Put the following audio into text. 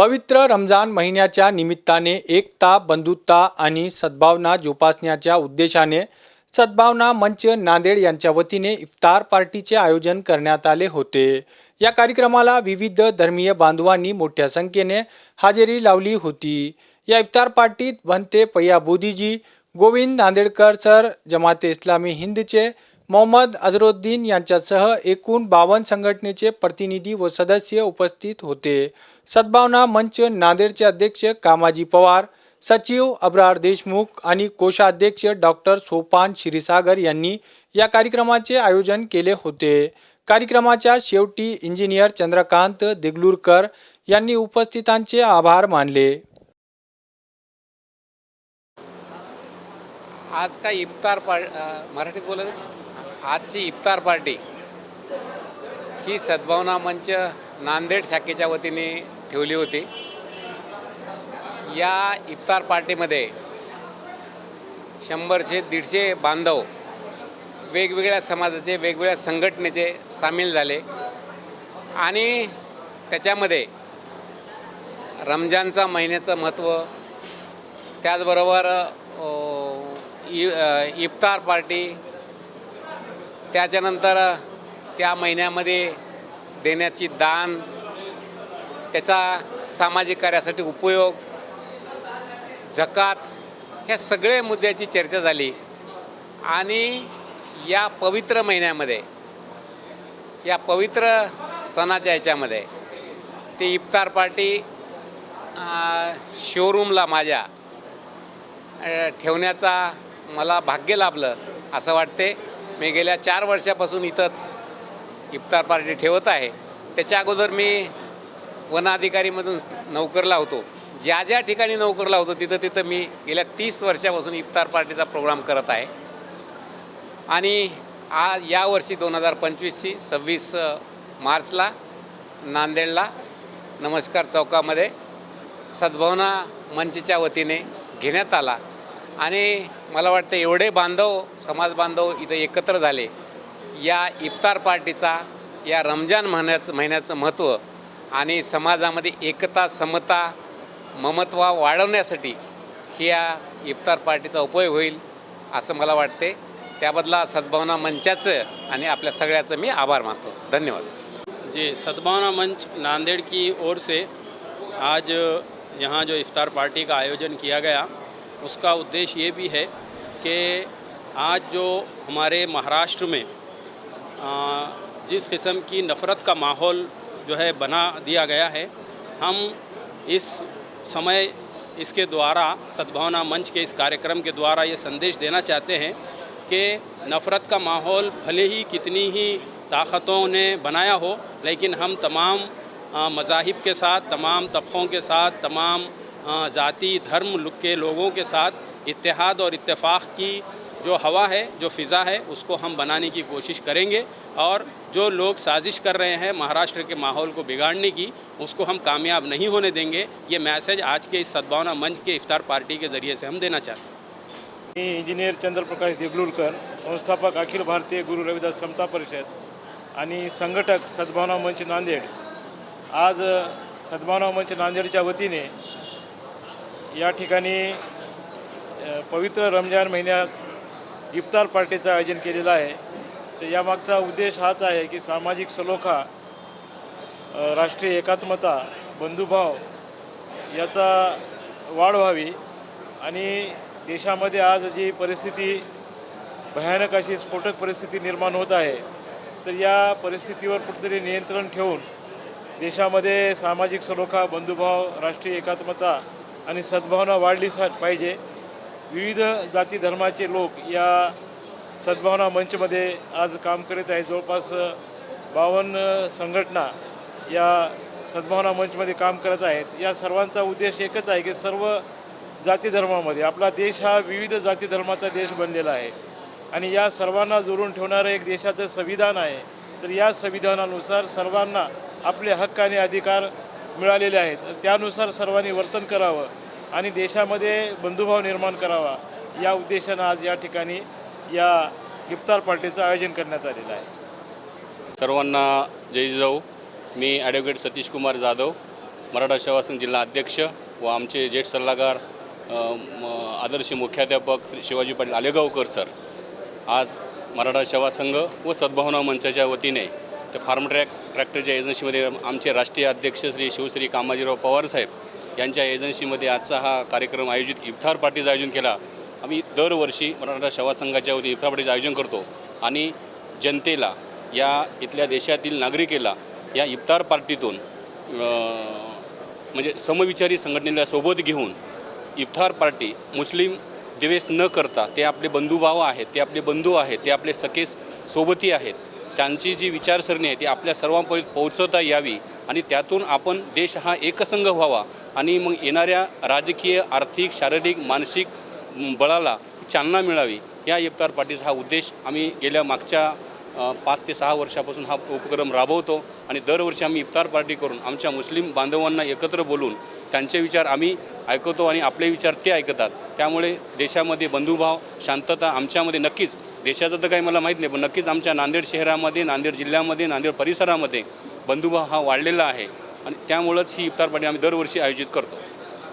पवित्र रमजान महिन्याच्या निमित्ताने एकता बंधुता आणि सद्भावना जोपासण्याच्या उद्देशाने सद्भावना मंच नांदेड यांच्या वतीने इफ्तार पार्टीचे आयोजन करण्यात आले होते. या कार्यक्रमाला विविध धर्मीय बांधवांनी मोठ्या संख्येने हजेरी लावली होती. या इफ्तार पार्टीत भंते पय्या बोधीजी गोविंद नांदेडकर सर जमाते इस्लामी हिंदचे मोहम्मद अझरुद्दीन यांच्यासह एकूण बावन्न संघटनेचे प्रतिनिधी व सदस्य उपस्थित होते. सद्भावना मंच नांदेडचे अध्यक्ष कामाजी पवार सचिव अब्रार देशमुख आणि कोषाध्यक्ष डॉक्टर सोपान श्रीसागर यांनी या कार्यक्रमाचे आयोजन केले होते. कार्यक्रमाच्या शेवटी इंजिनियर चंद्रकांत देगलूरकर यांनी उपस्थितांचे आभार मानले. आज काय इफ्तार पार मराठीत बोलत आजची इफ्तार पार्टी. ही सद्भावना मंच नांदेड शाखेच्या वतीने ठेवली होती. या इफ्तार पार्टीमध्ये शंभरशे दीडशे बांधव वेगवेगळ्या समाजाचे वेगवेगळ्या संघटनेचे सामील झाले. आणि त्याच्यामध्ये रमजानचा महिन्याचं महत्त्व त्याचबरोबर इ इफ्तार पार्टी त्याच्यानंतर त्या महिन्यामध्ये देण्याची दान त्याचा सामाजिक कार्यासाठी उपयोग जकात ह्या सगळ्या मुद्द्याची चर्चा झाली. आणि या पवित्र महिन्यामध्ये या पवित्र सणाच्या ह्याच्यामध्ये ती इफ्तार पार्टी शोरूमला माझ्या ठेवण्याचा मला भाग्य लाभलं असं वाटते. मी गेल्या चार वर्षापासून इथंच इफ्तार पार्टी ठेवत आहे. त्याच्या अगोदर मी वनाधिकारीमधून नोकरला होतो ज्या ज्या ठिकाणी नोकरला होतो तिथं तिथं मी गेल्या तीस वर्षापासून इफ्तार पार्टीचा प्रोग्राम करत आहे. आणि आज यावर्षी दोन हजार पंचवीसची सव्वीस मार्चला नांदेडला नमस्कार चौकामध्ये सद्भावना मंचच्या वतीने घेण्यात आला. आणि मला वाटतं एवढे बांधव समाज बांधव इथं एकत्र झाले. या इफ्तार पार्टीचा या रमजान महिन्याचं महिन्याचं महत्त्व आणि समाजामध्ये एकता समता ममत्वा वाढवण्यासाठी ही या इफ्तार पार्टीचा उपयोग होईल असं मला वाटते. त्याबदला सद्भावना मंचाचं आणि आपल्या सगळ्याचं मी आभार मानतो. धन्यवाद. जी सद्भावना मंच नांदेड़ की ओर से आज यहाँ जो इफ्तार पार्टी का आयोजन किया गया उसका उद्देश्य ये भी है कि आज जो हमारे महाराष्ट्र में जिस किस्म की नफ़रत का माहौल जो है बना दिया गया है, हम इस समय इसके द्वारा, सद्भावना मंच के इस कार्यक्रम के द्वारा ये संदेश देना चाहते हैं कि नफ़रत का माहौल भले ही कितनी ही ताकतों ने बनाया हो, लेकिन हम तमाम मज़ाहिब के साथ, तमाम तबक़ों के साथ, तमाम ज़ाती, धर्म के लोगों के साथ इतिहाद और इत्तेफाक की जो हवा है जो फ़िज़ा है उसको हम बनाने की कोशिश करेंगे और जो लोग साजिश कर रहे हैं महाराष्ट्र के माहौल को बिगाड़ने की उसको हम कामयाब नहीं होने देंगे। ये मैसेज आज के इस सद्भावना मंच के इफ्तार पार्टी के ज़रिए से हम देना चाहते हैं। इंजिनियर चंद्रप्रकाश देगलूरकर संस्थापक अखिल भारतीय गुरु रविदास समता परिषद आणि संघटक सद्भावना मंच नांदेड. आज सद्भावना मंच ठिकाणी अ, पवित्र रमज़ान महिन्यात इफ्तार पार्टीचं आयोजन केलेलं आहे. तर यामागचा उद्देश हाच आहे की सामाजिक सलोखा राष्ट्रीय एकात्मता बंधुभाव याचा वाढ व्हावी आणि देशामध्ये आज जी परिस्थिती भयानक अशी स्फोटक परिस्थिती निर्माण होत आहे तर या परिस्थितीवर कुठेतरी नियंत्रण ठेवून देशामध्ये सामाजिक सलोखा बंधुभाव राष्ट्रीय एकात्मता आणि सद्भावना वाढली पाहिजे. विविध जाती धर्माचे लोक या सद्भावना मंचमध्ये आज काम करीत आहे जवळपास बावन्न संघटना या सद्भावना मंचमध्ये काम करत आहेत. या सर्वांचा उद्देश एकच आहे की सर्व जाती धर्मामध्ये आपला देश हा विविध जाती धर्माचा देश बनलेला आहे. आणि या सर्वांना जोडून ठेवणारं एक देशाचं संविधान आहे. तर या संविधानानुसार सर्वांना आपले हक्क आणि अधिकार मिळालेले आहेत. त्यानुसार सर्वांनी वर्तन करावं. आणि देशामध्ये बंधुभाव निर्माण करावा या उद्देशानं आज या ठिकाणी या इफ्तार पार्टीचं आयोजन करण्यात आलेलं आहे. सर्वांना जय जिजाऊ. मी ॲडव्होकेट सतीश कुमार जाधव मराठा सेवा संघ जिल्हा अध्यक्ष व आमचे जेठ सल्लागार म- आदर्श मुख्याध्यापक श्री शिवाजी पाटील आलेगावकर सर. आज मराठा सेवा संघ व सद्भावना मंचाच्या वतीने तर फार्म ट्रॅक ट्रॅक्टरच्या एजन्सीमध्ये आमचे राष्ट्रीय अध्यक्ष श्री शिवश्री कामाजीराव पवार साहेब यांच्या एजन्सीमध्ये आजचा हा कार्यक्रम आयोजित इफ्तार पार्टीचं आयोजन केला. आम्ही दरवर्षी मराठा सेवा संघाच्या वतीने इफ्तार पार्टीचं आयोजन करतो आणि जनतेला या इथल्या देशातील नागरिकेला या इफ्तार पार्टीतून म्हणजे समविचारी संघटनेला सोबत घेऊन इफ्तार पार्टी मुस्लिम द्वेष न करता ते आपले बंधुभाव आहेत ते आपले बंधू आहेत ते आपले सखे सोबती आहेत त्यांची जी विचारसरणी आहे ती आपल्या सर्वांपर्यंत पोहोचवता यावी आणि त्यातून आपण देश हा एकसंघ व्हावा आणि मग येणाऱ्या राजकीय आर्थिक शारीरिक मानसिक बळाला चालना मिळावी या इफ्तार पार्टीचा हा उद्देश आम्ही गेल्या मागच्या पाच ते सहा वर्षापासून हा उपक्रम राबवतो आणि दरवर्षी आम्ही इफ्तार पार्टी करून आमच्या मुस्लिम बांधवांना एकत्र बोलून त्यांचे विचार आम्ही ऐकवतो आणि आपले विचार ते ऐकतात. त्यामुळे देशामध्ये बंधुभाव शांतता आमच्यामध्ये नक्कीच देशाचं तर काही मला माहीत नाही पण नक्कीच आमच्या नांदेड शहरामध्ये नांदेड जिल्ह्यामध्ये नांदेड परिसरामध्ये बंधुभाव हा वाढलेला आहे. आणि त्यामुळंच ही इफ्तार पार्टी आम्ही दरवर्षी आयोजित करतो.